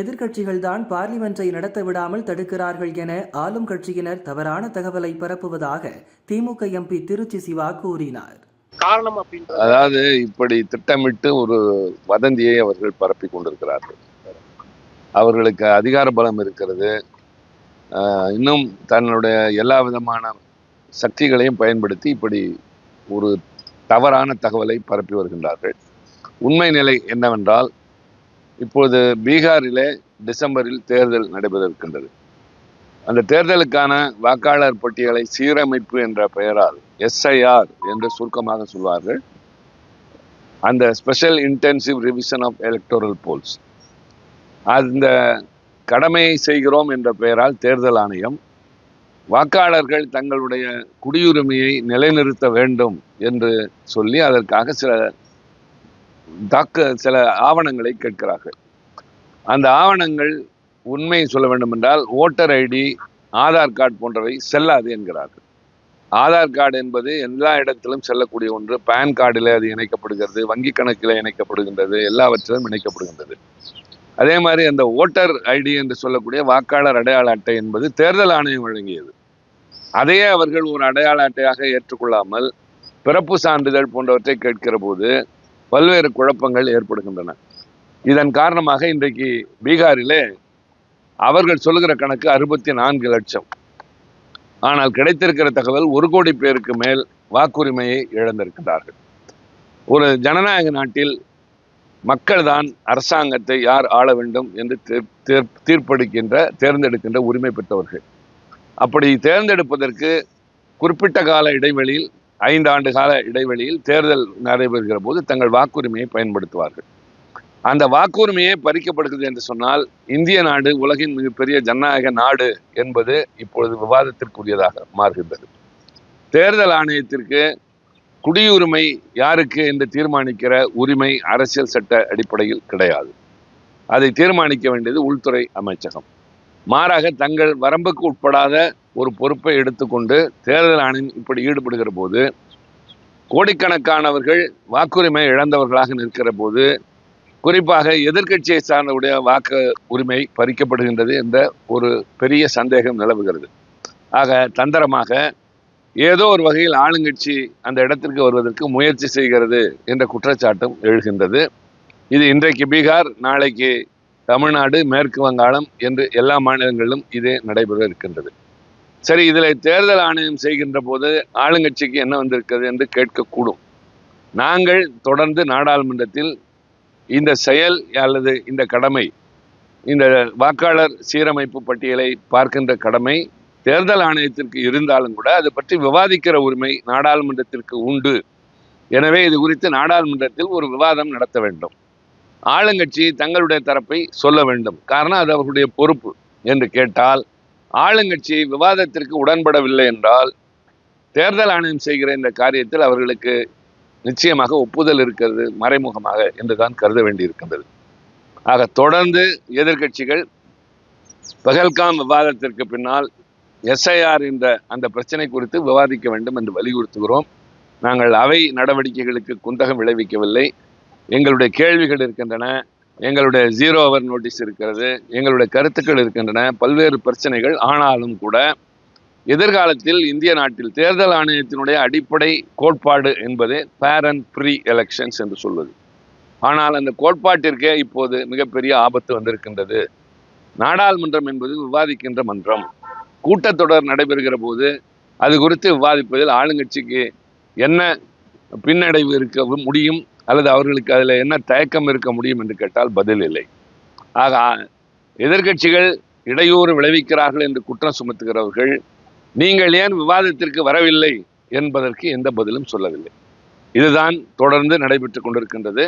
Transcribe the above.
எதிர்க்கட்சிகள்தான் பார்லிமென்றை நடத்த விடாமல் தடுக்கிறார்கள் என ஆளும் கட்சியினர் தவறான தகவலை பரப்புவதாக திமுக எம்பி திருச்சி சிவா கூறினார். காரணம் அதாவது இப்படி திட்டமிட்டு ஒரு வதந்தியை அவர்கள் பரப்பி கொண்டிருக்கிறார்கள். அவர்களுக்கு அதிகார பலம் இருக்கிறது. இன்னும் தன்னுடைய எல்லா விதமான சக்திகளையும் பயன்படுத்தி இப்படி ஒரு தவறான தகவலை பரப்பி வருகின்றார்கள். உண்மை நிலை என்னவென்றால் இப்போது பீகாரிலே டிசம்பரில் தேர்தல் நடைபெற இருக்கின்றது அந்த தேர்தலுக்கான வாக்காளர் பட்டியலை சீரமைப்பு என்ற பெயரால் எஸ்ஐஆர் என்று சுருக்கமாக சொல்வார்கள். அந்த special intensive revision of electoral polls. அந்த கடமையை செய்கிறோம் என்ற பெயரால் தேர்தல் ஆணையம் வாக்காளர்கள் தங்களுடைய குடியுரிமையை நிலைநிறுத்த வேண்டும் என்று சொல்லி அதற்காக சில தாக்க சில ஆவணங்களை கேட்கிறார்கள். அந்த ஆவணங்கள் உண்மையை சொல்ல வேண்டும் என்றால் ஓட்டர் ஐடி ஆதார் கார்டு போன்றவை செல்லாது என்கிறார்கள். ஆதார் கார்டு என்பது எல்லா இடத்திலும் செல்லக்கூடிய ஒன்று. பேன் கார்டில் அது இணைக்கப்படுகிறது வங்கி கணக்கில் இணைக்கப்படுகின்றது எல்லாவற்றிலும் இணைக்கப்படுகின்றது. அதே மாதிரி அந்த ஓட்டர் ஐடி என்று சொல்லக்கூடிய வாக்காளர் அடையாள அட்டை என்பது தேர்தல் ஆணையம் வழங்கியது. அதையே அவர்கள் ஒரு அடையாள அட்டையாக ஏற்றுக்கொள்ளாமல் பிறப்பு சான்றிதழ் போன்றவற்றை கேட்கிற போது பல்வேறு குழப்பங்கள் ஏற்படுகின்றன. இதன் காரணமாக இன்றைக்கு பீகாரிலே அவர்கள் சொல்லுகிற கணக்கு அறுபத்தி நான்கு லட்சம். ஆனால் கிடைத்திருக்கிற தகவல் ஒரு கோடி பேருக்கு மேல் வாக்குரிமையை இழந்திருக்கிறார்கள். ஒரு ஜனநாயக நாட்டில் மக்கள் தான் அரசாங்கத்தை யார் ஆள வேண்டும் என்று தீர்- தீர்- தீர்ப்பளிக்கின்ற தேர்ந்தெடுக்கின்ற உரிமை பெற்றவர்கள். அப்படி தேர்ந்தெடுப்பதற்கு குறிப்பிட்ட கால இடைவெளியில் ஐந்து ஆண்டு கால இடைவெளியில் தேர்தல் நடைபெறுகிற போது தங்கள் வாக்குரிமையை பயன்படுத்துவார்கள். அந்த வாக்குரிமையே பறிக்கப்படுகிறது என்று சொன்னால் இந்திய நாடு உலகின் மிகப்பெரிய ஜனநாயக நாடு என்பது இப்பொழுது விவாதத்திற்குரியதாக மாறுகின்றது. தேர்தல் ஆணையத்திற்கு குடியுரிமை யாருக்கு என்று தீர்மானிக்கிற உரிமை அரசியல் சட்ட அடிப்படையில் கிடையாது. அதை தீர்மானிக்க வேண்டியது உள்துறை அமைச்சகம். மாறாக தங்கள் வரம்புக்கு உட்படாத ஒரு பொறுப்பை எடுத்துக்கொண்டு தேர்தல் ஆணையம் இப்படி ஈடுபடுகிற போது கோடிக்கணக்கானவர்கள் வாக்குரிமை இழந்தவர்களாக நிற்கிற போது குறிப்பாக எதிர்க்கட்சியை சார்ந்தவுடைய வாக்கு உரிமை பறிக்கப்படுகின்றது என்ற ஒரு பெரிய சந்தேகம் நிலவுகிறது. ஆக தந்திரமாக ஏதோ ஒரு வகையில் ஆளுங்கட்சி அந்த இடத்திற்கு வருவதற்கு முயற்சி செய்கிறது என்ற குற்றச்சாட்டும் எழுகின்றது. இது இன்றைக்கு பீகார் நாளைக்கு தமிழ்நாடு மேற்கு வங்காளம் என்று எல்லா மாநிலங்களிலும் இது நடைபெற இருக்கின்றது. சரி இதில் தேர்தல் ஆணையம் செய்கின்ற போது ஆளுங்கட்சிக்கு என்ன வந்திருக்கிறது என்று கேட்கக்கூடும். நாங்கள் தொடர்ந்து நாடாளுமன்றத்தில் இந்த செயல் அல்லது இந்த கடமை இந்த வாக்காளர் சீரமைப்பு பட்டியலை பார்க்கின்ற கடமை தேர்தல் ஆணையத்திற்கு இருந்தாலும் கூட அது பற்றி விவாதிக்கிற உரிமை நாடாளுமன்றத்திற்கு உண்டு. எனவே இது குறித்து நாடாளுமன்றத்தில் ஒரு விவாதம் நடத்த வேண்டும். ஆளுங்கட்சி தங்களுடைய தரப்பை சொல்ல வேண்டும். காரணம் அது அவர்களுடைய பொறுப்பு என்று கேட்டால் ஆளுங்கட்சி விவாதத்திற்கு உடன்படவில்லை என்றால் தேர்தல் ஆணையம் செய்கிற இந்த காரியத்தில் அவர்களுக்கு நிச்சயமாக ஒப்புதல் இருக்கிறது மறைமுகமாக என்றுதான் கருத வேண்டியிருக்கின்றது. ஆக தொடர்ந்து எதிர்க்கட்சிகள் பகல்காம் விவாதத்திற்கு பின்னால் எஸ்ஐஆர் என்ற அந்த பிரச்சனை குறித்து விவாதிக்க வேண்டும் என்று வலியுறுத்துகிறோம். நாங்கள் அவை நடவடிக்கைகளுக்கு குந்தகம் விளைவிக்கவில்லை. எங்களுடைய கேள்விகள் இருக்கின்றன. எங்களுடைய ஜீரோ அவர் நோட்டீஸ் இருக்கிறது. எங்களுடைய கருத்துக்கள் இருக்கின்றன. பல்வேறு பிரச்சனைகள் ஆனாலும் கூட எதிர்காலத்தில் இந்திய நாட்டில் தேர்தல் ஆணையத்தினுடைய அடிப்படை கோட்பாடு என்பது ஃபேர் அண்ட் ஃப்ரீ எலெக்ஷன்ஸ் என்று சொல்வது. ஆனால் அந்த கோட்பாட்டிற்கே இப்போது மிகப்பெரிய ஆபத்து வந்திருக்கின்றது. நாடாளுமன்றம் என்பது விவாதிக்கின்ற மன்றம். கூட்டத்தொடர் நடைபெறுகிற போது அது குறித்து விவாதிப்பதில் ஆளுங்கட்சிக்கு என்ன பின்னடைவு இருக்க முடியும்? அல்லது அவர்களுக்கு அதில் என்ன தயக்கம் இருக்க முடியும் என்று கேட்டால் பதில் இல்லை. ஆக எதிர்கட்சிகள் இடையூறு விளைவிக்கிறார்கள் என்று குற்றம் சுமத்துகிறவர்கள் நீங்கள் ஏன் விவாதத்திற்கு வரவில்லை என்பதற்கு எந்த பதிலும் சொல்லவில்லை. இதுதான் தொடர்ந்து நடைபெற்று கொண்டிருக்கின்றது.